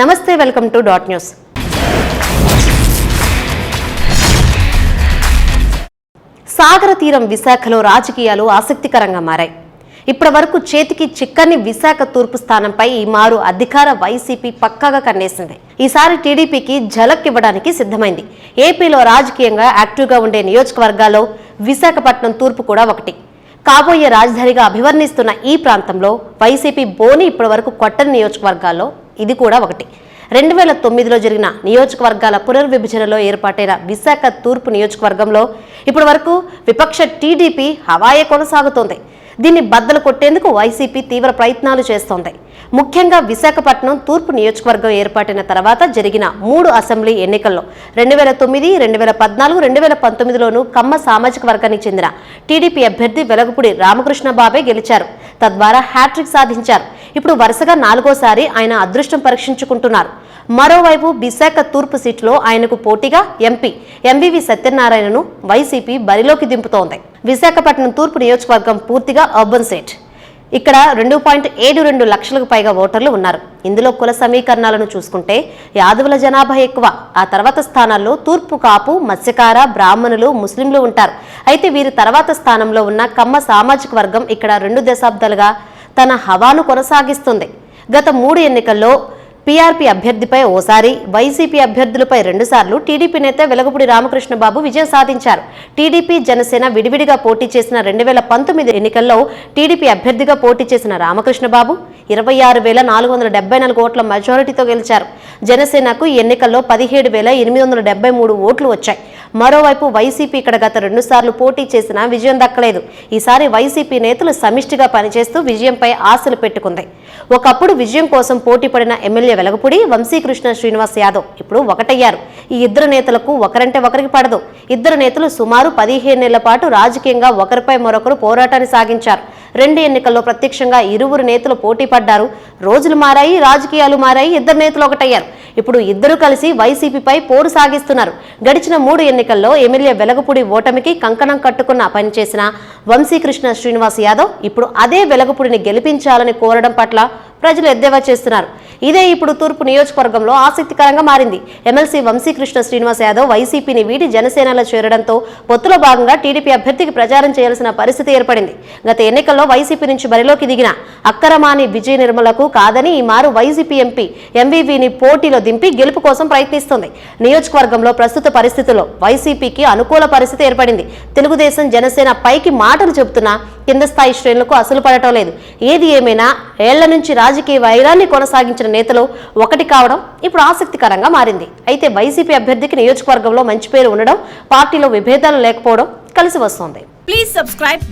నమస్తే welcome to dot news. సాగర తీరం విశాఖలో రాజకీయాలు ఆసక్తికరంగా మారాయి. ఇప్పటి వరకు చేతికి చిక్కని విశాఖ తూర్పు స్థానంపై ఈ మారు అధికార వైసీపీ పక్కాగా కన్నేసింది. ఈసారి టీడీపీకి ఝలక్ ఇవ్వడానికి సిద్ధమైంది. ఏపీలో రాజకీయంగా యాక్టివ్గా ఉండే నియోజకవర్గాల్లో విశాఖపట్నం తూర్పు కూడా ఒకటి. కాబోయే రాజధానిగా అభివర్ణిస్తున్న ఈ ప్రాంతంలో వైసీపీ బోని ఇప్పటివరకు కొట్టని నియోజకవర్గాల్లో ఇది కూడా ఒకటి. రెండు వేల తొమ్మిదిలో జరిగిన నియోజకవర్గాల పునర్విభజనలో ఏర్పాటైన విశాఖ తూర్పు నియోజకవర్గంలో ఇప్పటి వరకు విపక్ష టీడీపీ హవాయే కొనసాగుతోంది. దీన్ని బద్దలు కొట్టేందుకు వైసీపీ తీవ్ర ప్రయత్నాలు చేస్తోంది. ముఖ్యంగా విశాఖపట్నం తూర్పు నియోజకవర్గం ఏర్పాటైన తర్వాత జరిగిన మూడు అసెంబ్లీ ఎన్నికల్లో రెండు వేల తొమ్మిది రెండు వేల పద్నాలుగు రెండు వేల పంతొమ్మిదిలోనూ కమ్మ సామాజిక వర్గానికి చెందిన టీడీపీ అభ్యర్థి వెలగపూడి రామకృష్ణ బాబే గెలిచారు. తద్వారా హ్యాట్రిక్ సాధించారు. ఇప్పుడు వరుసగా నాలుగోసారి ఆయన అదృష్టం పరీక్షించుకుంటున్నారు. మరోవైపు విశాఖ తూర్పు సీటులో ఆయనకు పోటీగా ఎంపీ ఎంవివి సత్యనారాయణను వైసీపీ బరిలోకి దింపుతోంది. విశాఖపట్నం తూర్పు నియోజకవర్గం పూర్తిగా అర్బన్ సెట్. ఇక్కడ రెండు పాయింట్ ఏడు రెండు లక్షలకు పైగా ఓటర్లు ఉన్నారు. ఇందులో కుల సమీకరణాలను చూసుకుంటే యాదవుల జనాభా ఎక్కువ. ఆ తర్వాత స్థానాల్లో తూర్పు కాపు మత్స్యకార బ్రాహ్మణులు ముస్లింలు ఉంటారు. అయితే వీరి తర్వాత స్థానంలో ఉన్న కమ్మ సామాజిక వర్గం ఇక్కడ రెండు దశాబ్దాలుగా తన హవాను కొనసాగిస్తుంది. గత మూడు ఎన్నికల్లో పీఆర్పీ అభ్యర్థిపై ఓసారి వైసీపీ అభ్యర్థులపై రెండుసార్లు టీడీపీ నేత వెలగపూడి రామకృష్ణ బాబు విజయం సాధించారు. టీడీపీ జనసేన విడివిడిగా పోటీ చేసిన రెండు వేల పంతొమ్మిది ఎన్నికల్లో టీడీపీ అభ్యర్థిగా పోటీ చేసిన రామకృష్ణ బాబు ఇరవై ఆరు వేల నాలుగు వందల డెబ్బై నాలుగు ఓట్ల మెజారిటీతో గెలిచారు. జనసేనకు ఈ ఎన్నికల్లో పదిహేడు వేల ఎనిమిది వందల డెబ్బై మూడు ఓట్లు వచ్చాయి. మరోవైపు వైసీపీ ఇక్కడ గత రెండుసార్లు పోటీ చేసినా విజయం దక్కలేదు. ఈసారి వైసీపీ నేతలు సమిష్టిగా పనిచేస్తూ విజయంపై ఆశలు పెట్టుకుంది. ఒకప్పుడు విజయం కోసం పోటీ పడిన ఎమ్మెల్యే వెలగపూడి వంశీకృష్ణ శ్రీనివాస్ యాదవ్ ఇప్పుడు ఒకటయ్యారు. ఈ ఇద్దరు నేతలకు ఒకరంటే ఒకరికి పడదు. ఇద్దరు నేతలు సుమారు పదిహేను నెలల పాటు రాజకీయంగా ఒకరిపై మరొకరు పోరాటాన్ని సాగించారు. రెండు ఎన్నికల్లో ప్రత్యక్షంగా ఇరువురు నేతలు పోటీ పడ్డారు. రోజులు మారాయి రాజకీయాలు మారాయి ఇద్దరు నేతలు ఒకటయ్యారు. ఇప్పుడు ఇద్దరు కలిసి వైసీపీపై పోరు సాగిస్తున్నారు. గడిచిన మూడు ఎన్నికల్లో ఎమ్మెల్యే వెలగపూడి ఓటమికి కంకణం కట్టుకున్న పనిచేసిన వంశీకృష్ణ శ్రీనివాస్ యాదవ్ ఇప్పుడు అదే వెలగపూడిని గెలిపించాలని కోరడం పట్ల ప్రజలు ఎద్దేవా చేస్తున్నారు. ఇదే ఇప్పుడు తూర్పు నియోజకవర్గంలో ఆసక్తికరంగా మారింది. ఎమ్మెల్సీ వంశీకృష్ణ శ్రీనివాస్ యాదవ్ వైసీపీని వీడి జనసేనలో చేరడంతో పొత్తులో భాగంగా టీడీపీ అభ్యర్థికి ప్రచారం చేయాల్సిన పరిస్థితి ఏర్పడింది. గత ఎన్నికల్లో వైసీపీ నుంచి బరిలోకి దిగిన అక్కరమాని విజయ నిర్మలకు కాదని ఈ మారు వైసీపీ ఎంపీ ఎంవీవీని పోటీలో దింపి గెలుపు కోసం ప్రయత్నిస్తోంది. నియోజకవర్గంలో ప్రస్తుత పరిస్థితుల్లో వైసీపీకి అనుకూల పరిస్థితి ఏర్పడింది. తెలుగుదేశం జనసేన పైకి మాటలు చెబుతున్నా కింద స్థాయి శ్రేణులకు అసలు పడటం లేదు. ఏది ఏమైనా ఏళ్ళ నుంచి రాజకీయ వైరాన్ని కొనసాగించిన నేతలు ఒకటి కావడం ఇప్పుడు ఆసక్తికరంగా మారింది. అయితే వైసీపీ అభ్యర్థికి నియోజకవర్గంలో మంచి పేరు ఉండడం పార్టీలో విభేదాలు లేకపోవడం కలిసి వస్తోంది. Please subscribe